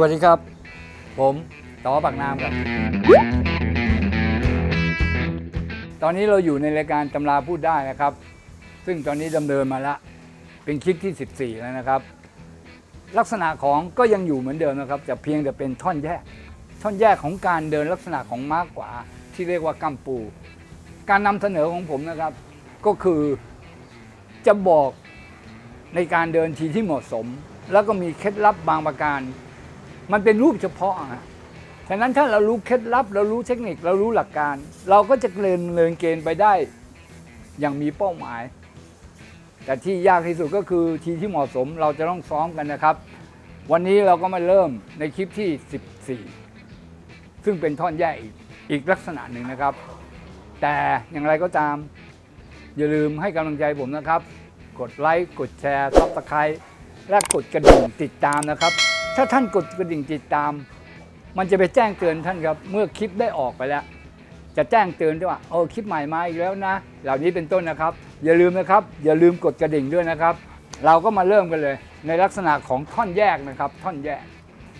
วัสดีครับ ผมต่อปากน้ำครับ ตอนนี้เราอยู่ในรายการตำราพูดได้นะครับ ซึ่งตอนนี้ดำเนินมาละ เป็นคลิปที่ 14 แล้วนะครับ ลักษณะของก็ยังอยู่เหมือนเดิมนะครับแต่เพียงแต่เป็นท่อนแยก ท่อนแยกของการเดินลักษณะของม้ากว่าที่เรียกว่ากัมปู การนำเสนอของผมนะครับ ก็คือจะบอกในการเดินทีที่เหมาะสม แล้วก็มีเคล็ดลับบางประการ มันเป็นรูปเฉพาะอะฉะนั้นถ้าเรารู้เคล็ดลับ เรารู้เทคนิคเรารู้หลักการ เราก็จะเดินเลินเกณฑ์ไปได้อย่างมีเป้าหมาย แต่ที่ยากที่สุดก็คือทีที่เหมาะสมเราจะต้องซ้อมกันนะครับ วันนี้เราก็มาเริ่มในคลิปที่ 14 ซึ่งเป็นท่อนแยกอีกอีกลักษณะหนึ่งนะครับ แต่อย่างไรก็ตาม อย่าลืมให้กำลังใจผมนะครับ กดไลค์กดแชร์ซับสไครต์และกดกระดิ่งติดตามนะครับ ถ้าท่านกดกระดิ่งติดตาม มันจะไปแจ้งเตือนท่านครับ เมื่อคลิปได้ออกไปแล้ว จะแจ้งเตือนด้วยว่าเออคลิปใหม่มาอีกแล้วนะ เหล่านี้เป็นต้นนะครับ อย่าลืมนะครับ อย่าลืมกดกระดิ่งด้วยนะครับ เราก็มาเริ่มกันเลย ในลักษณะของท่อนแยกนะครับ ท่อนแยก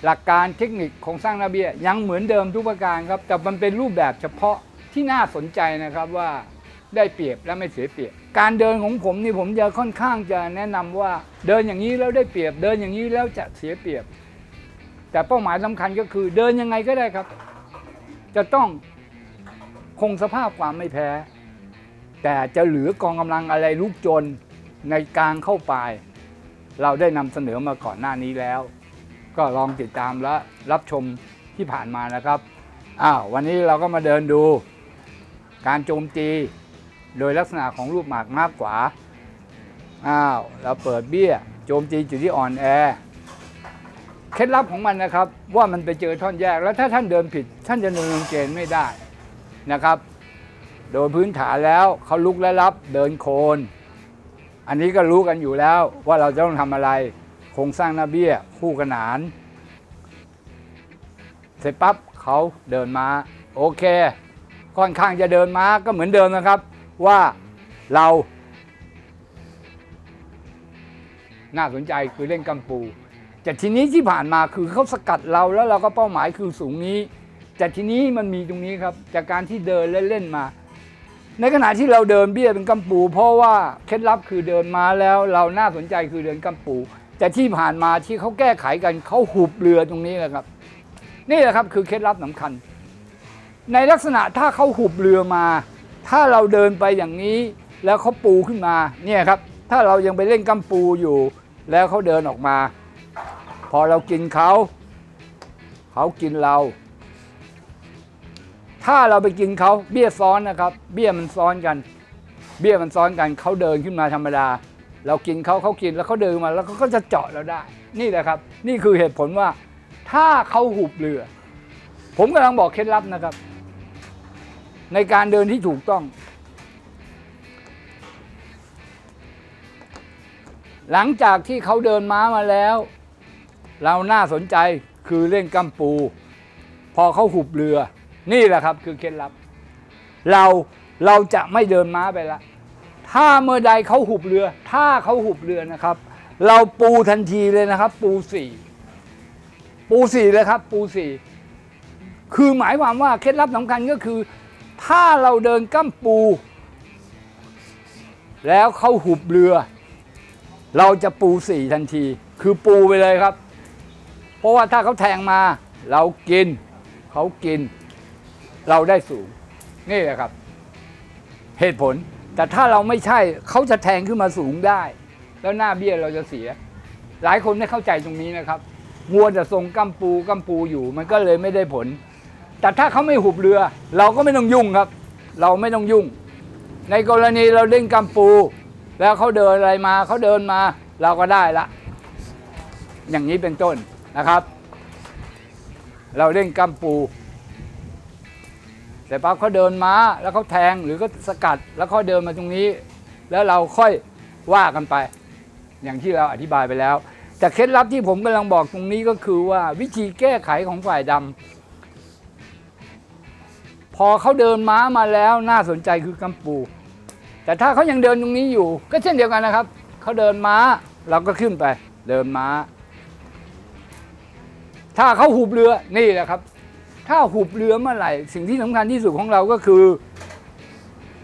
หลักการเทคนิคของสร้างระเบียยังเหมือนเดิมทุกประการครับ แต่มันเป็นรูปแบบเฉพาะที่น่าสนใจนะครับว่าได้เปรียบและไม่เสียเปรียบ การเดินของผมนี่ผมจะค่อนข้างจะแนะนำว่าเดินอย่างนี้แล้วได้เปรียบ เดินอย่างนี้แล้วจะเสียเปรียบ แต่เป้าหมายสำคัญก็คือเดินยังไงก็ได้ครับ จะต้องคงสภาพความไม่แพ้ แต่จะเหลือกองกำลังอะไรลุกจนในกลางเข้าปายเราได้นำเสนอมาก่อนหน้านี้แล้ว ก็ลองติดตามและรับชมที่ผ่านมานะครับอ้าววันนี้เราก็มาเดินดู การโจมตีโดยลักษณะของรูปหมากมากกว่าอ้าวเราเปิดเบี้ย โจมตีจุดที่อ่อนแอ เคล็ดลับของมันนะครับ ว่ามันไปเจอท่อนแยก แล้วถ้าท่านเดินผิด ท่านจะเดินเกณฑ์ไม่ได้นะครับ โดยพื้นฐานแล้วเขาลุกและรับเดินโคน อันนี้ก็รู้กันอยู่แล้วว่าเราจะต้องทำอะไรโครงสร้างหน้าเบี้ย คู่ขนาน เสร็จปั๊บเขาเดินมาโอเค ค่อนข้างจะเดินมาก็เหมือนเดิมนะครับ ว่าเรา น่าสนใจคือเล่นกัมปู แต่ทีนี้ที่ผ่านมาคือเขาสกัดเราแล้วเราก็เป้าหมายคือสูงนี้ แต่ทีนี้มันมีตรงนี้ครับ จากการที่เดินเล่นๆมา ในขณะที่เราเดินเบี้ยเป็นกัมปู เพราะว่าเคล็ดลับคือเดินมาแล้วเราน่าสนใจคือเดินกัมปู แต่ที่ผ่านมาที่เขาแก้ไขกันเขาหุบเรือตรงนี้แหละครับ นี่แหละครับคือเคล็ดลับสำคัญ ในลักษณะถ้าเขาหุบเรือมา ถ้าเราเดินไปอย่างนี้แล้วเขาปูขึ้นมาเนี่ยครับถ้าเรายังไปเล่นกัมปูอยู่ แล้วเขาเดินออกมา พอเรากินเขา เขากินเรา ถ้าเราไปกินเขาเบี้ยซ้อนนะครับ เบี้ยมันซ้อนกัน เบี้ยมันซ้อนกันเขาเดินขึ้นมาธรรมดา เรากินเขาเขากินแล้วเขาเดินมาแล้วเขาก็จะเจาะเราได้ นี่แหละครับ นี่คือเหตุผลว่า ถ้าเขาหุบเรือ ผมกำลังบอกเคล็ดลับนะครับ ในการเดินที่ถูกต้องหลังจากที่เขาเดินม้ามาแล้ว เราน่าสนใจคือเล่นกัมปู พอเขาหุบเรือ นี่แหละครับคือเคล็ดลับ เราเราจะไม่เดินม้าไปละ ถ้าเมื่อใดเขาหุบเรือ ถ้าเขาหุบเรือนะครับ เราปูทันทีเลยนะครับ ปูสี่ปูสี่เลยครับ ปูสี่คือหมายความว่าเคล็ดลับสำคัญก็คือ ถ้าเราเดินกั้มปู แล้วเขาหุบเรือ เราจะปูสี่ทันที คือปูไปเลยครับ เพราะว่าถ้าเขาแทงมา เรากิน เขากิน เราได้สูง นี่แหละครับ เหตุผล แต่ถ้าเราไม่ใช่เขาจะแทงขึ้นมาสูงได้ แล้วหน้าเบี้ยเราจะเสีย หลายคนไม่เข้าใจตรงนี้นะครับมัวแต่ทรงกัมปูกัมปูอยู่ มันก็เลยไม่ได้ผล แต่ถ้าเขาไม่หุบเรือ เราก็ไม่ต้องยุ่งครับ เราไม่ต้องยุ่ง ในกรณีเราเล่นกัมปู แล้วเขาเดินอะไรมาเขาเดินมา เราก็ได้ละ อย่างนี้เป็นต้น นะครับ เราเล่นกัมปูแต่ปั๊บเขาเดินม้าแล้วเขาแทงหรือก็สกัดแล้วเขาเดินมาตรงนี้ แล้วเราค่อยว่ากันไป อย่างที่เราอธิบายไปแล้ว แต่เคล็ดลับที่ผมกำลังบอกตรงนี้ก็คือว่าวิธีแก้ไขของฝ่ายดำพอเขาเดินม้ามาแล้วน่าสนใจคือกัมปู แต่ถ้าเขายังเดินตรงนี้อยู่ ก็เช่นเดียวกันนะครับเขาเดินม้าเราก็ขึ้นไป เดินม้า ถ้าเขาหุบเรือนี่แหละครับ ถ้าหุบเรือเมื่อไหร่ สิ่งที่สำคัญที่สุดของเราก็คือ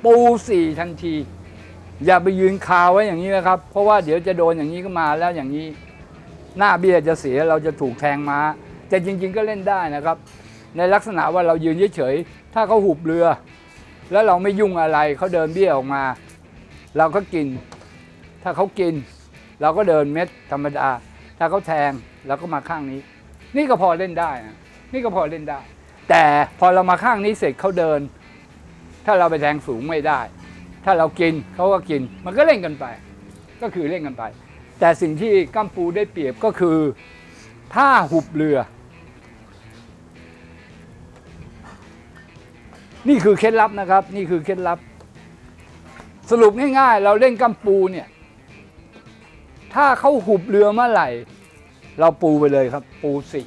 ปูสี่ทันที อย่าไปยืนคาไว้อย่างนี้นะครับ เพราะว่าเดี๋ยวจะโดนอย่างนี้ก็มาแล้วอย่างนี้ หน้าเบี้ยจะเสียเราจะถูกแทงม้าแต่จริง ๆ ก็เล่นได้นะครับ ในลักษณะว่าเรายืนเฉยๆถ้าเขาหุบเรือ แล้วเราไม่ยุ่งอะไรเขาเดินเบี้ยออกมา เราก็กิน ถ้าเขากิน เราก็เดินเม็ดธรรมดา ถ้าเขาแทงเราก็มาข้างนี้ นี่ก็พอเล่นได้นะนี่ก็พอเล่นได้ แต่พอเรามาข้างนี้เสร็จเขาเดิน ถ้าเราไปแทงสูงไม่ได้ ถ้าเรากินเขาก็กิน มันก็เล่นกันไป ก็คือเล่นกันไป แต่สิ่งที่กัมปูได้เปรียบก็คือ ถ้าหุบเรือ นี่คือเคล็ดลับนะครับ นี่คือเคล็ดลับ สรุปง่ายๆ เราเล่นกัมปูเนี่ย ถ้าเขาหุบเรือเมื่อไหร่ เราปูไปเลยครับ ปูสี่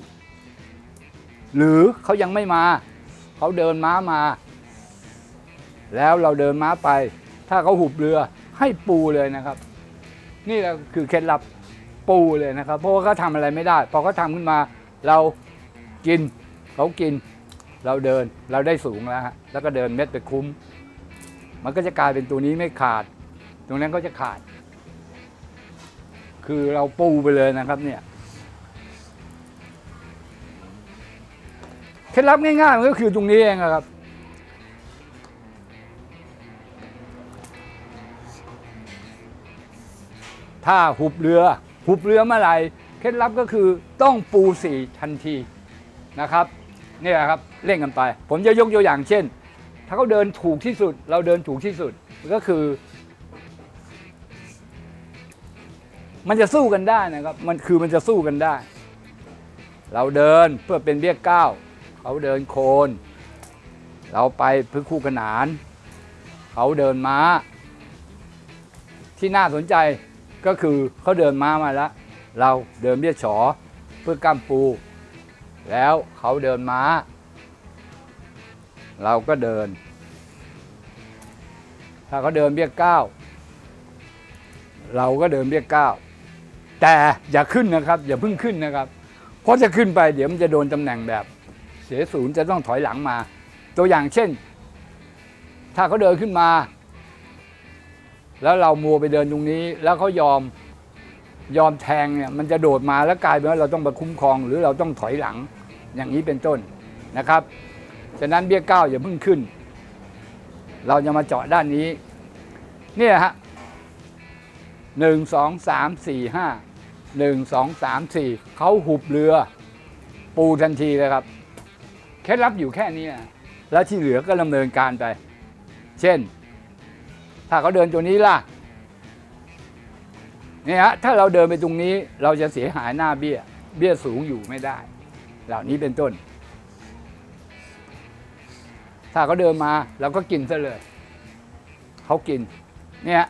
หรือเขายังไม่มาเขาเดินม้ามา แล้วเราเดินม้าไป ถ้าเขาหุบเรือให้ปูเลยนะครับ นี่แหละคือเคล็ดลับปูเลยนะครับ เพราะว่าเขาทำอะไรไม่ได้พอเขาทำขึ้นมาเรากินเขากิน เราเดินเราได้สูงแล้วฮะแล้วก็เดินเม็ดไปคุ้ม มันก็จะกลายเป็นตัวนี้ไม่ขาด ตรงนั้นก็จะขาด คือเราปูไปเลยนะครับเนี่ย ล็ดลับง่ายๆมันก็คือตรงนี้เองอะครับ ถ้าหุบเรือหุบเรือเมื่อไหร่เคล็ดลับก็คือต้องปูสีทันทีนะครับนี่แหละครับเล่นกันไป ผมจะยกตัวอย่างเช่น ถ้าเขาเดินถูกที่สุด เราเดินถูกที่สุดก็คือ มันจะสู้กันได้นะครับ มันคือมันจะสู้กันได้ เราเดินเพื่อเป็นเบี้ยก้าว เขาเดินโคน เราไปเพื่อคู่ขนาน เขาเดินม้า ที่น่าสนใจก็คือเขาเดินม้ามาแล้ว เราเดินเบี้ยฉอเพื่อก้ามปู แล้วเขาเดินม้า เราก็เดิน ถ้าเขาเดินเบี้ยก้าวเราก็เดินเบี้ยก้าวแต่อย่าขึ้นนะครับ อย่าเพิ่งขึ้นนะครับ เพราะจะขึ้นไปเดี๋ยวมันจะโดนตำแหน่งแบบ เสียศูนย์จะต้องถอยหลังมา ตัวอย่างเช่น ถ้าเขาเดินขึ้นมา แล้วเรามัวไปเดินตรงนี้ แล้วเขายอมยอมแทงเนี่ยมันจะโดดมาแล้วกลายเป็นว่าเราต้องมาคุ้มครอง หรือเราต้องถอยหลังอย่างนี้เป็นต้นนะครับฉะนั้นเบี้ยเก้าอย่าเพิ่งขึ้น เราจะมาเจาะด้านนี้เนี่ยฮะหนึ่งสองสามสี่ห้าหนึ่งสองสามสี่เขาหุบเรือ ปูทันทีเลยครับ เคล็ดลับอยู่แค่นี้นะแล้วที่เหลือก็ดำเนินการไป เช่น ถ้าเขาเดินตัวนี้ล่ะเนี่ยฮะถ้าเราเดินไปตรงนี้เราจะเสียหายหน้าเบี้ย เบี้ยสูงอยู่ไม่ได้ เหล่านี้เป็นต้น ถ้าเขาเดินมาเราก็กินซะเลยเขากิน เนี่ย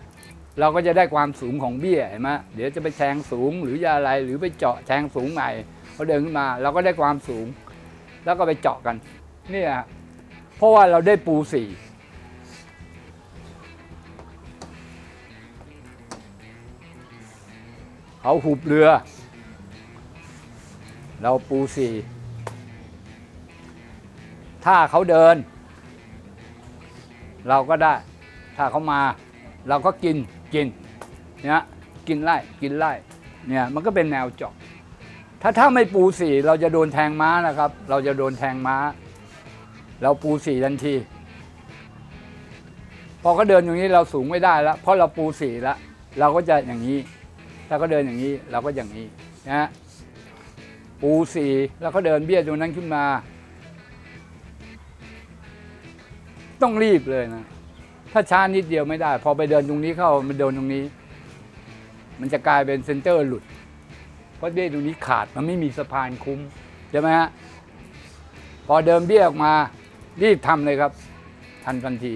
เราก็จะได้ความสูงของเบี้ยเห็นไหมเดี๋ยวจะไปแทงสูงหรือจะอะไรหรือไปเจาะแทงสูงใหม่เขาเดินขึ้นมา เราก็ได้ความสูง แล้วก็ไปเจาะกันเนี่ยเพราะว่าเราได้ปูสี่เขาหุบเรือ เราปูสี่ถ้าเขาเดิน เราก็ได้ ถ้าเขามา เราก็กินกินเนี่ยกินไล่กินไล่เนี่ยมันก็เป็นแนวเจาะ ถ้าถ้าไม่ปูสี่เราจะโดนแทงม้านะครับ เราจะโดนแทงม้า เราปูสี่ทันที พอเขาเดินอย่างนี้เราสูงไม่ได้แล้วเพราะเราปูสี่แล้วเราก็จะอย่างนี้ ถ้าเขาเดินอย่างนี้เราก็อย่างนี้นะปูสี่แล้วเขาเดินเบี้ยตรงนั้นขึ้นมา ต้องรีบเลยนะ ถ้าช้านิดเดียวไม่ได้ พอไปเดินตรงนี้เข้ามันเดินตรงนี้ มันจะกลายเป็นเซนเตอร์หลุด เพราะเบี้ยตรงนี้ขาดมันไม่มีสะพานคุ้มใช่ไหมฮะพอเดินเบี้ยออกมารีบทำเลยครับ ทันทันที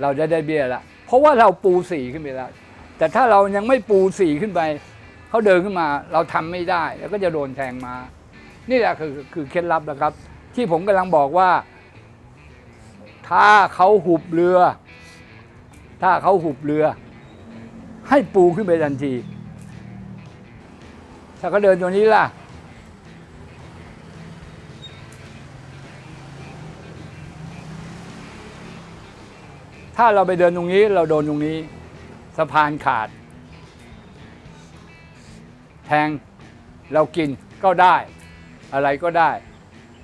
เราจะได้เบี้ยละเพราะว่าเราปูสีขึ้นไปแล้ว แต่ถ้าเรายังไม่ปูสีขึ้นไปเขาเดินขึ้นมา เราทำไม่ได้ แล้วก็จะโดนแทงมา นี่แหละคือคือเคล็ดลับนะครับ ที่ผมกำลังบอกว่า ถ้าเขาหุบเรือ ถ้าเขาหุบเรือ ให้ปูขึ้นไปทันที ถ้าเขาเดินตรงนี้ล่ะ ถ้าเราไปเดินตรงนี้ เราโดนตรงนี้ สะพานขาด แทงเรากินก็ได้ อะไรก็ได้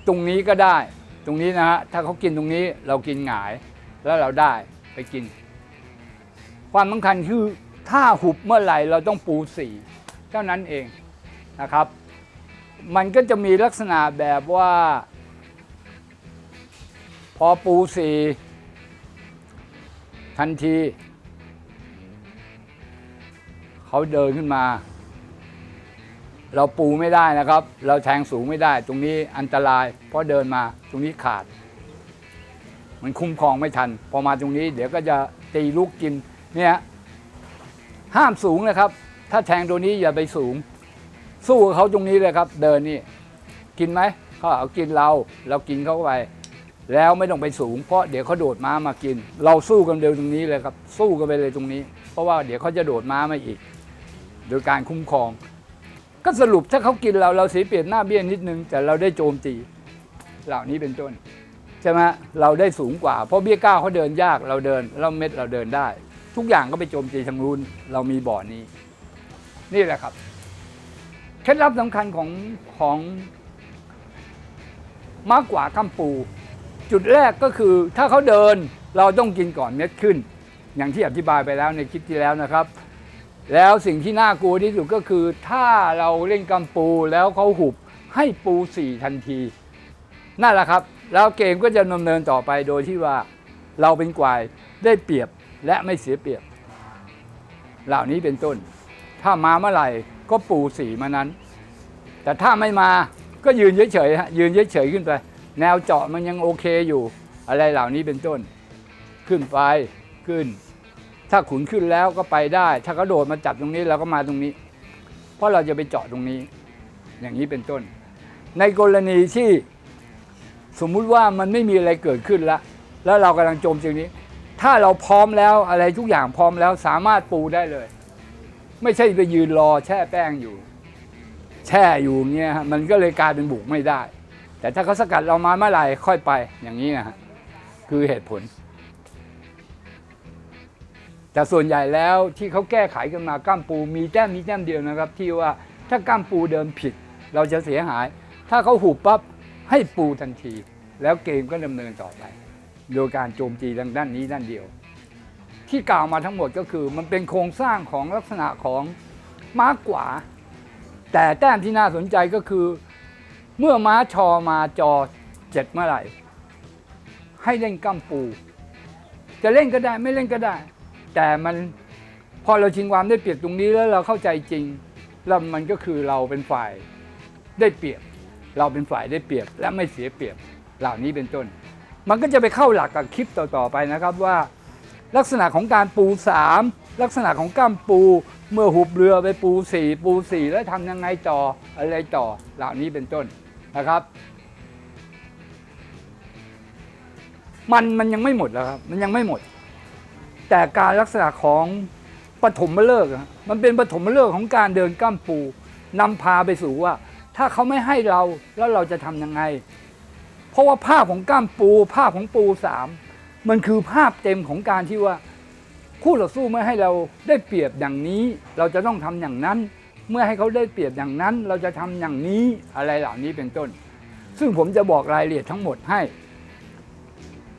ตรงนี้ก็ได้ ตรงนี้นะฮะถ้าเขากินตรงนี้เรากินหงาย แล้วเราได้ไปกิน ความสำคัญคือถ้าหุบเมื่อไหร่เราต้องปูสีเท่านั้นเอง นะครับ มันก็จะมีลักษณะแบบว่า พอปูสีทันที เขาเดินขึ้นมา เราปูไม่ได้นะครับ เราแทงสูงไม่ได้ ตรงนี้อันตราย เพราะเดินมาตรงนี้ขาด มันคุ้มครองไม่ทัน พอมาตรงนี้ เดี๋ยวก็จะตีลูกกินเนี่ยห้ามสูงนะครับ ถ้าแทงตัวนี้อย่าไปสูง สู้กับเขาตรงนี้เลยครับ เดินนี่กินไหมเขาเอากินเรา เรากินเขาไป แล้วไม่ต้องไปสูง เพราะเดี๋ยวเขาโดดม้ามากิน เราสู้กันเร็วตรงนี้เลยครับ สู้กันไปเลยตรงนี้ เพราะว่าเดี๋ยวเขาจะโดดม้ามาอีก โดยการคุ้มครอง ก็สรุปถ้าเขากินเราเราเสียเปรียบหน้าเบี้ยนิดนึง แต่เราได้โจมตีเหล่านี้เป็นต้นใช่ไหมเราได้สูงกว่า เพราะเบี้ยก้าวเขาเดินยากเราเดินเราเม็ดเราเดินได้ ทุกอย่างก็ไปโจมตีทางนู้นเรามีบ่อนี้ นี่แหละครับ เคล็ดลับสำคัญของของมากกว่ากัมปู จุดแรกก็คือถ้าเขาเดินเราต้องกินก่อนเม็ดขึ้น อย่างที่อธิบายไปแล้วในคลิปที่แล้วนะครับ แล้วสิ่งที่น่ากลัวที่สุดก็คือ ถ้าเราเล่นกัมปูแล้วเขาหุบให้ปูสี่ทันทีนั่นแหละครับแล้วเกมก็จะดำเนินต่อไปโดยที่ว่าเราเป็นกวายได้เปรียบและไม่เสียเปรียบ เหล่านี้เป็นต้น ถ้ามาเมื่อไหร่ ก็ปูสีมานั้น แต่ถ้าไม่มาก็ยืนเฉยๆฮะยืนเฉยๆขึ้นไป แนวเจาะมันยังโอเคอยู่ อะไรเหล่านี้เป็นต้น ขึ้นไปขึ้น ถ้าขุนขึ้นแล้วก็ไปได้ ถ้าเขาโดดมาจับตรงนี้เราก็มาตรงนี้ เพราะเราจะไปเจาะตรงนี้ อย่างนี้เป็นต้น ในกรณีที่สมมุติว่ามันไม่มีอะไรเกิดขึ้นแล้วแล้วเรากำลังโจมตรงนี้ ถ้าเราพร้อมแล้วอะไรทุกอย่างพร้อมแล้วสามารถปูได้เลย ไม่ใช่ไปยืนรอแช่แป้งอยู่ แช่อยู่เงี้ยมันก็เลยกลายเป็นบุกไม่ได้ แต่ถ้าเขาสกัดเรามาเมื่อไหร่ค่อยไปอย่างนี้นะฮะคือเหตุผล แต่ส่วนใหญ่แล้วที่เขาแก้ไขกันมาก้ามปูมีแต้มมีแต้มเดียวนะครับ ที่ว่าถ้าก้ามปูเดินผิด เราจะเสียหาย ถ้าเขาหุบปั๊บให้ปูทันที แล้วเกมก็ดำเนินต่อไป โดยการโจมตีทางด้านนี้ด้านเดียว ที่กล่าวมาทั้งหมดก็คือ มันเป็นโครงสร้างของลักษณะของม้ากว่า แต่แต้มที่น่าสนใจก็คือ เมื่อม้าชอมาจอเจ็ดเมื่อไหร่ ให้เล่นกัมปู จะเล่นก็ได้ไม่เล่นก็ได้ แต่มันพอเราชิงความได้เปรียบตรงนี้แล้วเราเข้าใจจริง แล้วมันก็คือเราเป็นฝ่ายได้เปรียบ เราเป็นฝ่ายได้เปรียบ และไม่เสียเปรียบเหล่านี้เป็นต้น มันก็จะไปเข้าหลักกับคลิปต่อๆไปนะครับว่า ลักษณะของการปูสามลักษณะของก้ามปู เมื่อหุบเรือไปปูสี่ปูสี่แล้วทำยังไงต่ออะไรต่อเหล่านี้เป็นต้นนะครับ มันมันยังไม่หมดแล้วครับ มันยังไม่หมด แต่การลักษณะของปฐมฤกษ์มันเป็นปฐมฤกษ์ของการเดินก้ามปูนำพาไปสู่ว่า ถ้าเขาไม่ให้เราแล้วเราจะทำยังไง เพราะว่าภาพของก้ามปู ภาพของปูสาม มันคือภาพเต็มของการที่ว่า คู่ต่อสู้ไม่ให้เราได้เปรียบอย่างนี้ เราจะต้องทำอย่างนั้น เมื่อให้เขาได้เปรียบอย่างนั้น เราจะทำอย่างนี้อะไรเหล่านี้เป็นต้น ซึ่งผมจะบอกรายละเอียดทั้งหมดให้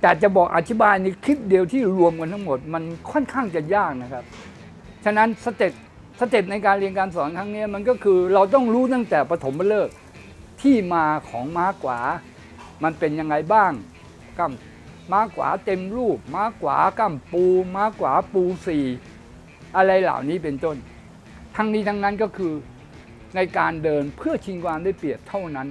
แต่จะบอกอธิบายในคลิปเดียวที่รวมกันทั้งหมด มันค่อนข้างจะยากนะครับฉะนั้นสเต็ปสเต็ปในการเรียนการสอนครั้งนี้มันก็คือเราต้องรู้ตั้งแต่ปฐมฤกษ์ที่มาของม้ากวา มันเป็นยังไงบ้างกัม ม้ากวาเต็มรูป ม้ากวากัมปู ม้ากวาปูสี่อะไรเหล่านี้เป็นต้น ทั้งนี้ทั้งนั้นก็คือในการเดินเพื่อชิงความได้เปรียบเท่านั้น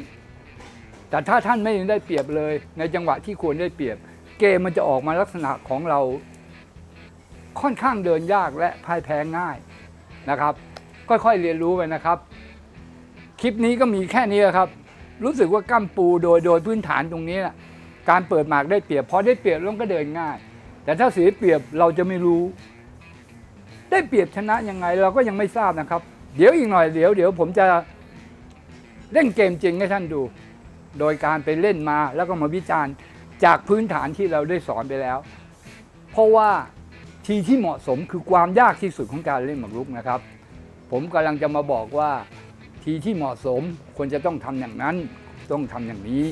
แต่ถ้าท่านไม่ได้เปรียบเลย ในจังหวะที่ควรได้เปรียบ เกมมันจะออกมาลักษณะของเรา ค่อนข้างเดินยากและพ่ายแพ้ง่ายนะครับ ค่อยๆเรียนรู้ไปนะครับ คลิปนี้ก็มีแค่นี้ครับ รู้สึกว่ากั้มปูโดยโดยพื้นฐานตรงนี้นะ การเปิดหมากได้เปรียบพอได้เปรียบล้วก็เดินง่าย แต่ถ้าเสียเปรียบเราจะไม่รู้ ได้เปรียบชนะยังไงเราก็ยังไม่ทราบนะครับ เดี๋ยวอีกหน่อยเดี๋ยวเดี๋ยวผมจะเล่นเกมจริงให้ท่านดู โดยการไปเล่นมาแล้วก็มาวิจารณ์จากพื้นฐานที่เราได้สอนไปแล้ว เพราะว่าทีที่เหมาะสมคือความยากที่สุดของการเล่นหมากรุกนะครับ ผมกำลังจะมาบอกว่าทีที่เหมาะสมควรจะต้องทำอย่างนั้น ต้องทำอย่างนี้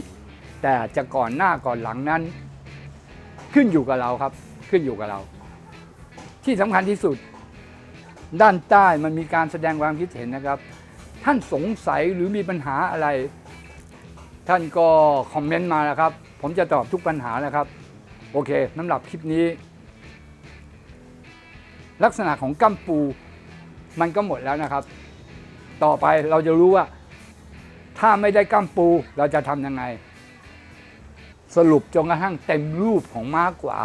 แต่จะก่อนหน้าก่อนหลังนั้น ขึ้นอยู่กับเราครับ ขึ้นอยู่กับเรา ที่สำคัญที่สุด ด้านใต้มันมีการแสดงความคิดเห็นนะครับ ท่านสงสัยหรือมีปัญหาอะไร ท่านก็คอมเมนต์มาแล้วครับ ผมจะตอบทุกปัญหานะครับ โอเคสำหรับคลิปนี้ ลักษณะของกัมปูมันก็หมดแล้วนะครับ ต่อไปเราจะรู้ว่า ถ้าไม่ได้กัมปูเราจะทำยังไง สรุปจนกระทั่งเต็มรูปของม้าขวา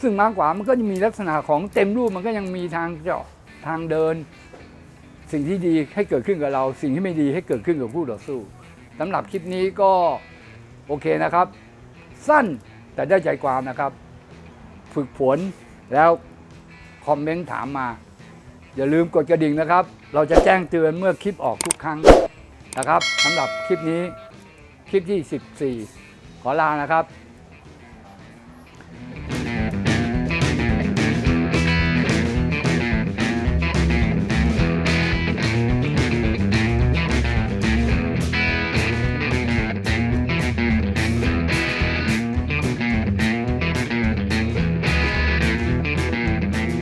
ซึ่งม้าขวามันก็จะมีลักษณะของเต็มรูปมันก็ยังมีทางเจาะทางเดิน สิ่งที่ดีให้เกิดขึ้นกับเรา สิ่งที่ไม่ดีให้เกิดขึ้นกับคู่ต่อสู้สำหรับคลิปนี้ก็โอเคนะครับ สั้นแต่ได้ใจความนะครับ ฝึกฝนแล้วคอมเมนต์ถามมา อย่าลืมกดกระดิ่งนะครับ เราจะแจ้งเตือนเมื่อคลิปออกทุกครั้งนะครับสำหรับคลิปนี้คลิปที่ 14 ขอลานะครับ